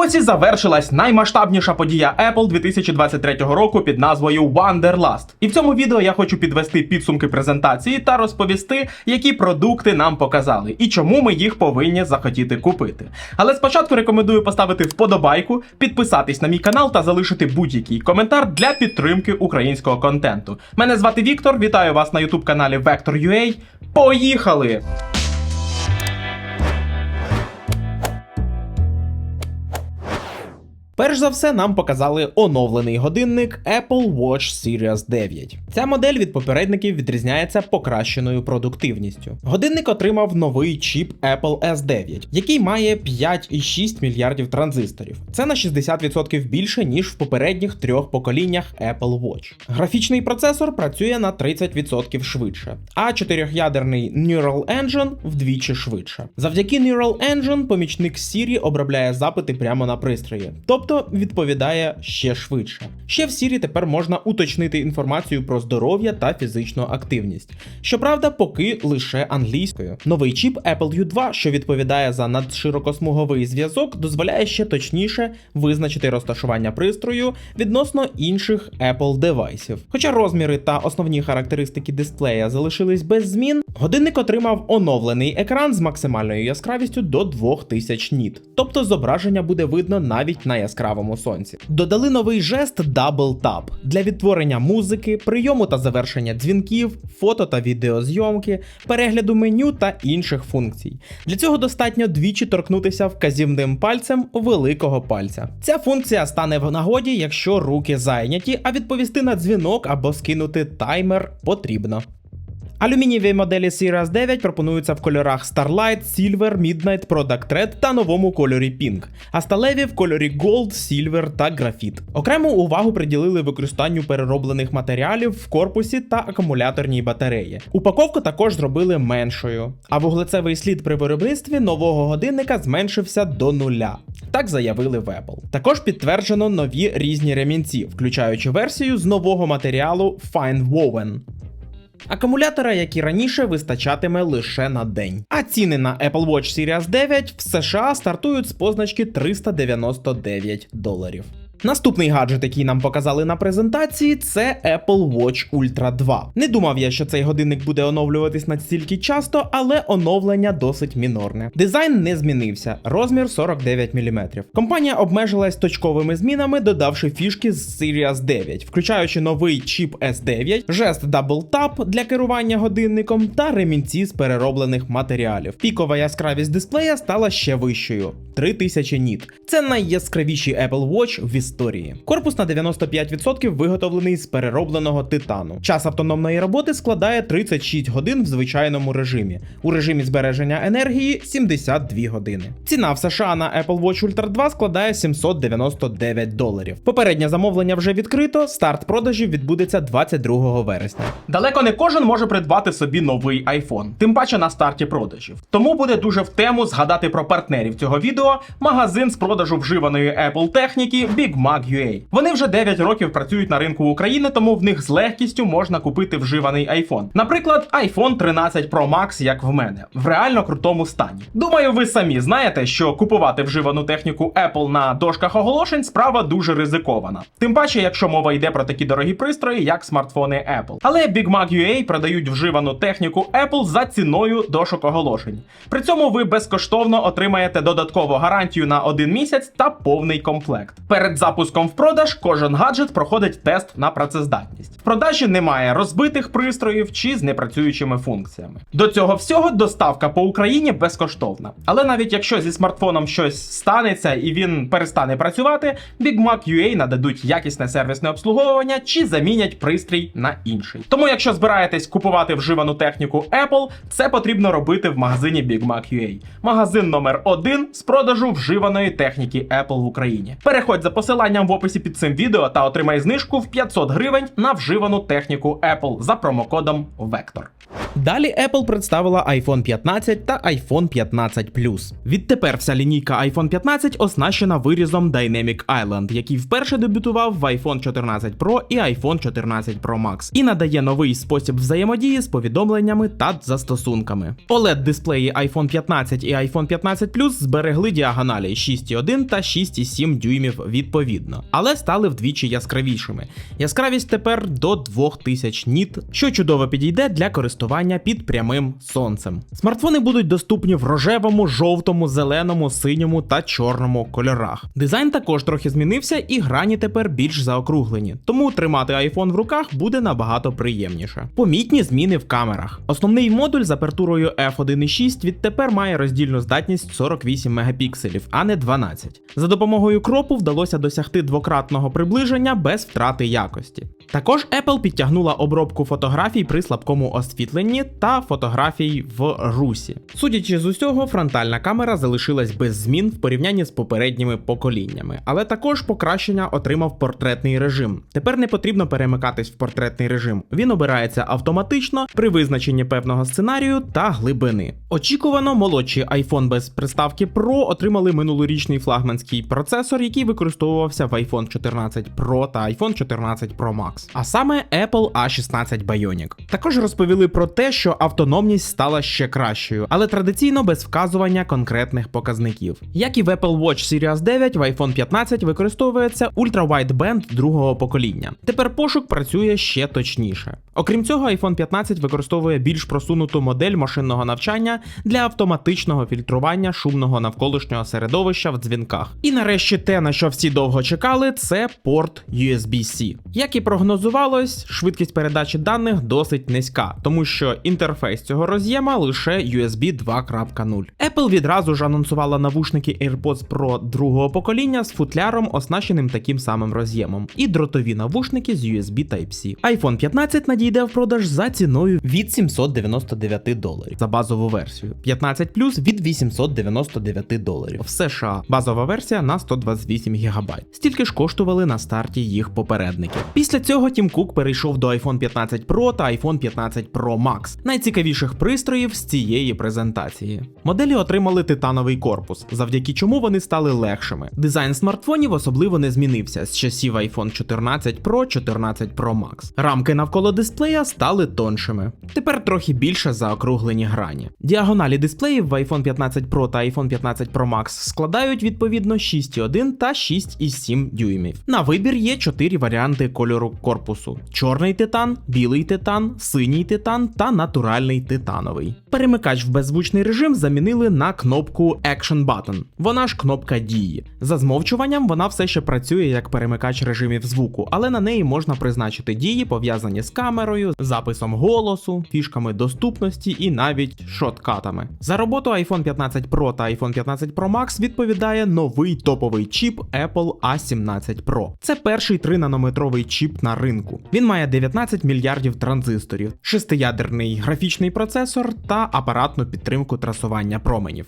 Ось і завершилась наймасштабніша подія Apple 2023 року під назвою Wanderlust. І в цьому відео я хочу підвести підсумки презентації та розповісти, які продукти нам показали і чому ми їх повинні захотіти купити. Але спочатку рекомендую поставити вподобайку, підписатись на мій канал та залишити будь-який коментар для підтримки українського контенту. Мене звати Віктор, вітаю вас на youtube каналі Vector.ua. Поїхали! Перш за все, нам показали оновлений годинник Apple Watch Series 9. Ця модель від попередників відрізняється покращеною продуктивністю. Годинник отримав новий чіп Apple S9, який має 5,6 мільярдів транзисторів. Це на 60% більше, ніж в попередніх трьох поколіннях Apple Watch. Графічний процесор працює на 30% швидше, а чотирьохядерний Neural Engine вдвічі швидше. Завдяки Neural Engine помічник Siri обробляє запити прямо на пристрої, тобто відповідає ще швидше. Ще в Siri тепер можна уточнити інформацію про здоров'я та фізичну активність. Щоправда, поки лише англійською. Новий чіп Apple U2, що відповідає за надширокосмуговий зв'язок, дозволяє ще точніше визначити розташування пристрою відносно інших Apple девайсів. Хоча розміри та основні характеристики дисплея залишились без змін, годинник отримав оновлений екран з максимальною яскравістю до 2000 ніт, тобто зображення буде видно навіть на яскравому сонці. Додали новий жест Double Tap для відтворення музики, прийому та завершення дзвінків, фото та відеозйомки, перегляду меню та інших функцій. Для цього достатньо двічі торкнутися вказівним пальцем великого пальця. Ця функція стане в нагоді, якщо руки зайняті, а відповісти на дзвінок або скинути таймер потрібно. Алюмінієві моделі Series 9 пропонуються в кольорах Starlight, Silver, Midnight, Product Red та новому кольорі Pink, а сталеві в кольорі Gold, Silver та Graphite. Окрему увагу приділили використанню перероблених матеріалів в корпусі та акумуляторній батареї. Упаковку також зробили меншою, а вуглецевий слід при виробництві нового годинника зменшився до нуля. Так заявили в Apple. Також підтверджено нові різні ремінці, включаючи версію з нового матеріалу Fine Woven. Акумулятора, як і раніше, вистачатиме лише на день. А ціни на Apple Watch Series 9 в США стартують з позначки 399 доларів. Наступний гаджет, який нам показали на презентації, це Apple Watch Ultra 2. Не думав я, що цей годинник буде оновлюватись настільки часто, але оновлення досить мінорне. Дизайн не змінився, розмір 49 мм. Компанія обмежилась точковими змінами, додавши фішки з Series 9, включаючи новий чіп S9, жест Double Tap для керування годинником та ремінці з перероблених матеріалів. Пікова яскравість дисплея стала ще вищою 3000 ніт. Це найяскравіший Apple Watch в історії. Корпус на 95% виготовлений з переробленого титану. Час автономної роботи складає 36 годин в звичайному режимі. У режимі збереження енергії 72 години. Ціна в США на Apple Watch Ultra 2 складає 799 доларів. Попереднє замовлення вже відкрито. Старт продажів відбудеться 22 вересня. Далеко не кожен може придбати собі новий iPhone, тим паче на старті продажів. Тому буде дуже в тему згадати про партнерів цього відео магазин з продажу вживаної Apple техніки Big Mac UA. Вони вже 9 років працюють на ринку України, тому в них з легкістю можна купити вживаний iPhone. Наприклад, iPhone 13 Pro Max, як в мене, в реально крутому стані. Думаю, ви самі знаєте, що купувати вживану техніку Apple на дошках оголошень справа дуже ризикована. Тим паче, якщо мова йде про такі дорогі пристрої, як смартфони Apple. Але Big Mac UA продають вживану техніку Apple за ціною дошок оголошень. При цьому ви безкоштовно отримаєте додаткову гарантію на один місяць та повний комплект. Перед запуском в продаж кожен гаджет проходить тест на працездатність. В продажі немає розбитих пристроїв чи з непрацюючими функціями. До цього всього доставка по Україні безкоштовна. Але навіть якщо зі смартфоном щось станеться і він перестане працювати, Big Mac UA нададуть якісне сервісне обслуговування чи замінять пристрій на інший. Тому, якщо збираєтесь купувати вживану техніку Apple, це потрібно робити в магазині Big Mac UA. Магазин номер один з продажу вживаної техніки Apple в Україні. Переходь за посиланням посиланням в описі під цим відео та отримай знижку в 500 гривень на вживану техніку Apple за промокодом Vector. Далі Apple представила iPhone 15 та iPhone 15 Plus. Відтепер вся лінійка iPhone 15 оснащена вирізом Dynamic Island, який вперше дебютував в iPhone 14 Pro і iPhone 14 Pro Max, і надає новий спосіб взаємодії з повідомленнями та застосунками. oled дисплеї iPhone 15 і iPhone 15 Plus зберегли діагоналі 6,1 та 6,7 дюймів відповідно, але стали вдвічі яскравішими. Яскравість тепер до 2000 ніт, що чудово підійде для користування під прямим сонцем. Смартфони будуть доступні в рожевому, жовтому, зеленому, синьому та чорному кольорах. Дизайн також трохи змінився, і грані тепер більш заокруглені, тому тримати iPhone в руках буде набагато приємніше. Помітні зміни в камерах. Основний модуль з апертурою f1.6 відтепер має роздільну здатність 48 мегапікселів, а не 12. За допомогою кропу вдалося досягти двократного приближення без втрати якості. Також Apple підтягнула обробку фотографій при слабкому освітленні та фотографій в русі. Судячи з усього, фронтальна камера залишилась без змін в порівнянні з попередніми поколіннями, але також покращення отримав портретний режим. Тепер не потрібно перемикатись в портретний режим. Він обирається автоматично при визначенні певного сценарію та глибини. Очікувано, молодші iPhone без приставки Pro отримали минулорічний флагманський процесор, який використовувався в iPhone 14 Pro та iPhone 14 Pro Max а саме Apple A16 Bionic. Також розповіли про те, що автономність стала ще кращою, але традиційно без вказування конкретних показників. Як і в Apple Watch Series 9, в iPhone 15 використовується ультравайдбенд другого покоління. Тепер пошук працює ще точніше. Окрім цього, iPhone 15 використовує більш просунуту модель машинного навчання для автоматичного фільтрування шумного навколишнього середовища в дзвінках. І нарешті те, на що всі довго чекали, це порт USB-C. Як і прогнозувалось, швидкість передачі даних досить низька, тому що інтерфейс цього роз'єма лише USB 2.0. Apple відразу ж анонсувала навушники AirPods Pro другого покоління з футляром, оснащеним таким самим роз'ємом, і дротові навушники з USB Type-C. iPhone 15 надійде в продаж за ціною від 799 доларів за базову версію, 15 Plus від 899 доларів. В США базова версія на 128 ГБ. Стільки ж коштували на старті їх попередники. Після цього Тім Кук перейшов до iPhone 15 Pro та iPhone 15 Pro Max, найцікавіших пристроїв з цієї презентації. Моделі отримали титановий корпус, завдяки чому вони стали легшими. Дизайн смартфонів особливо не змінився з часів iPhone 14 Pro, 14 Pro Max. Рамки навколо дисплея стали тоншими. Тепер трохи більше заокруглені грані. Діагоналі дисплеїв в iPhone 15 Pro та iPhone 15 Pro Max складають відповідно 6,1 та 6,7 дюймів. На вибір є 4 варіанти кольору корпусу: чорний титан, білий титан, синій титан та натуральний титановий. Перемикач в беззвучний режим замінили на кнопку Action Button. Вона ж кнопка дії. За змовчуванням вона все ще працює як перемикач режимів звуку, але на неї можна призначити дії, пов'язані з камерою, записом голосу, фішками доступності і навіть шоткатами. За роботу iPhone 15 Pro та iPhone 15 Pro Max відповідає новий топовий чіп Apple A17 Pro. Це перший 3-нанометровий чіп на ринку. Він має 19 мільярдів транзисторів, шестиядерний графічний процесор та апаратну підтримку трасування променів.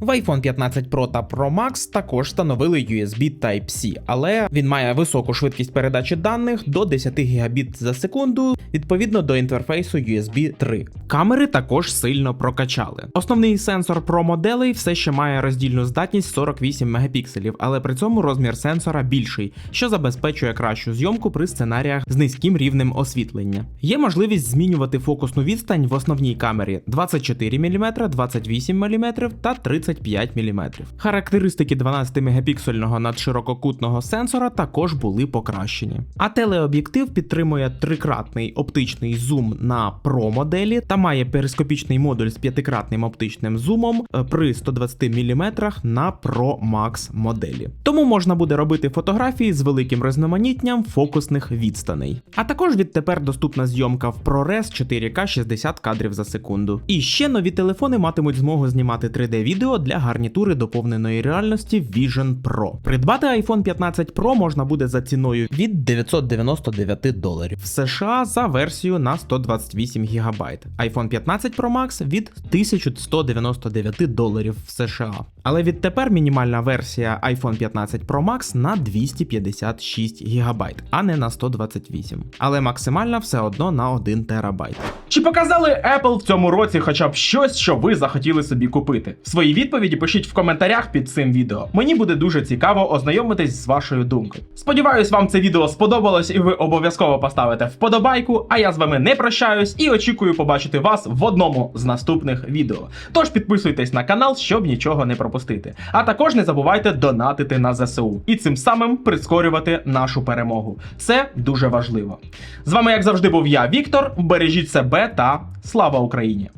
В iPhone 15 Pro та Pro Max також встановили USB Type-C, але він має високу швидкість передачі даних до 10 Гбіт за секунду відповідно до інтерфейсу USB 3. Камери також сильно прокачали. Основний сенсор Pro моделей все ще має роздільну здатність 48 мегапікселів, але при цьому розмір сенсора більший, що забезпечує кращу зйомку при сценаріях з низьким рівнем освітлення. Є можливість змінювати фокусну відстань в основній камері 24 мм, 28 мм та 35 мм. Характеристики 12-мегапіксельного надширококутного сенсора також були покращені. А телеоб'єктив підтримує трикратний оптичний зум на Pro моделі та має перископічний модуль з п'ятикратним оптичним зумом е, при 120 мм на Pro Max моделі. Тому можна буде робити фотографії з великим різноманіттям фокусних відстаней. А також відтепер доступна зйомка в ProRes 4K 60 кадрів за секунду. І ще нові телефони матимуть змогу знімати 3D відео для гарнітури доповненої реальності Vision Pro. Придбати iPhone 15 Pro можна буде за ціною від 999 доларів в США за версію на 128 ГБ. iPhone 15 Pro Max від 1199 доларів в США. Але відтепер мінімальна версія iPhone 15 Pro Max на 256 ГБ, а не на 128. Але максимальна все одно на 1 ТБ. Чи показали Apple в цьому році хоча б щось, що ви захотіли собі купити? Свої відповіді пишіть в коментарях під цим відео. Мені буде дуже цікаво ознайомитись з вашою думкою. Сподіваюсь, вам це відео сподобалось і ви обов'язково поставите вподобайку. А я з вами не прощаюсь і очікую побачити вас в одному з наступних відео. Тож підписуйтесь на канал, щоб нічого не пропустити. А також не забувайте донатити на ЗСУ і цим самим прискорювати нашу перемогу. Це дуже важливо. З вами, як завжди, був я, Віктор. Бережіть себе та слава Україні!